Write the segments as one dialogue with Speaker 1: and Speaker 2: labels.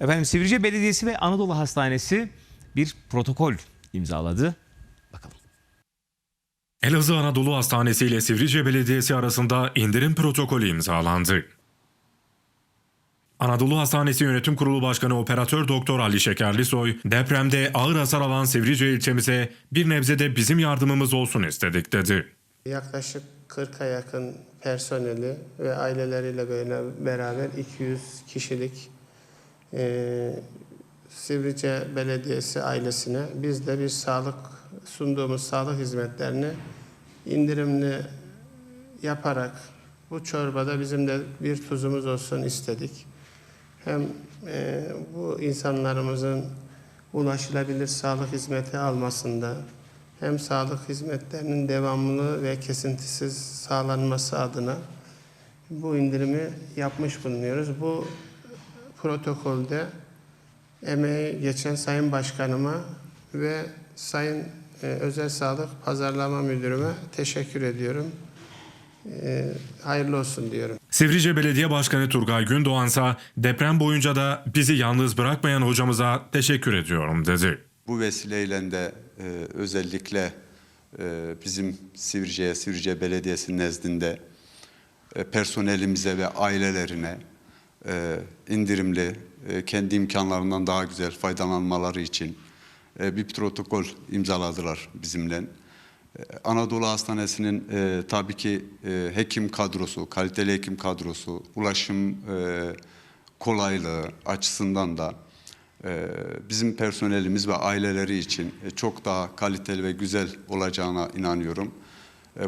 Speaker 1: Efendim Sivrice Belediyesi ve Anadolu Hastanesi bir protokol imzaladı. Bakalım.
Speaker 2: Elazığ Anadolu Hastanesi ile Sivrice Belediyesi arasında indirim protokolü imzalandı. Anadolu Hastanesi Yönetim Kurulu Başkanı Operatör Doktor Ali Şekerlisoy, depremde ağır hasar alan Sivrice ilçemize bir nebze de bizim yardımımız olsun istedik dedi.
Speaker 3: Yaklaşık 40'a yakın personeli ve aileleriyle böyle beraber 200 kişilik eee Sivrice Belediyesi ailesine biz de bir sağlık sunduğumuz sağlık hizmetlerini indirimli yaparak bu çorbada bizim de bir tuzumuz olsun istedik. Hem eee, bu insanlarımızın ulaşılabilir sağlık hizmeti almasında hem sağlık hizmetlerinin devamlı ve kesintisiz sağlanması adına bu indirimi yapmış bulunuyoruz. Bu protokolde emeği geçen Sayın Başkanıma ve Sayın e, Özel Sağlık Pazarlama Müdürüme teşekkür ediyorum. E, hayırlı olsun diyorum.
Speaker 2: Sivrice Belediye Başkanı Turgay Gündoğan ise deprem boyunca da bizi yalnız bırakmayan hocamıza teşekkür ediyorum dedi.
Speaker 4: Bu vesileyle de e, özellikle e, bizim Sivrice'ye, Sivrice Belediyesi nezdinde e, personelimize ve ailelerine e, indirimli, e, kendi imkanlarından daha güzel faydalanmaları için e, bir protokol imzaladılar bizimle. E, Anadolu Hastanesi'nin e, tabii ki e, hekim kadrosu, kaliteli hekim kadrosu, ulaşım e, kolaylığı açısından da ee, bizim personelimiz ve aileleri için e, çok daha kaliteli ve güzel olacağına inanıyorum.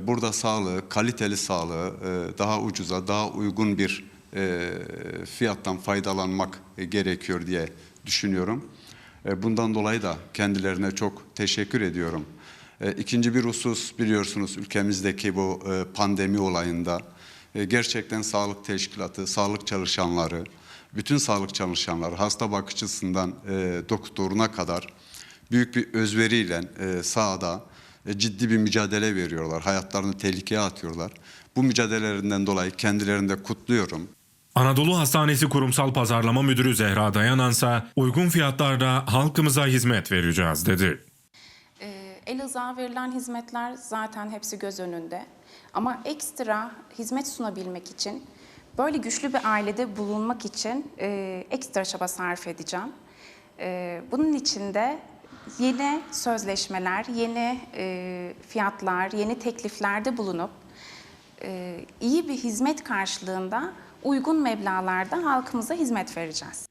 Speaker 4: Burada sağlığı, kaliteli sağlığı e, daha ucuza, daha uygun bir e, fiyattan faydalanmak e, gerekiyor diye düşünüyorum. E, Bundan dolayı da kendilerine çok teşekkür ediyorum. E, İkinci bir husus biliyorsunuz ülkemizdeki bu e, pandemi olayında e, gerçekten sağlık teşkilatı, sağlık çalışanları, bütün sağlık çalışanları hasta bakıcısından e, doktoruna kadar büyük bir özveriyle e, sahada e, ciddi bir mücadele veriyorlar. Hayatlarını tehlikeye atıyorlar. Bu mücadelelerinden dolayı kendilerini de kutluyorum.
Speaker 2: Anadolu Hastanesi Kurumsal Pazarlama Müdürü Zehra Dayanansa uygun fiyatlarda halkımıza hizmet vereceğiz dedi.
Speaker 5: Ee, Elazığ'a verilen hizmetler zaten hepsi göz önünde. Ama ekstra hizmet sunabilmek için, böyle güçlü bir ailede bulunmak için e, ekstra çaba sarf edeceğim. E, bunun için de yeni sözleşmeler, yeni e, fiyatlar, yeni tekliflerde bulunup iyi bir hizmet karşılığında uygun meblağlarda halkımıza hizmet vereceğiz.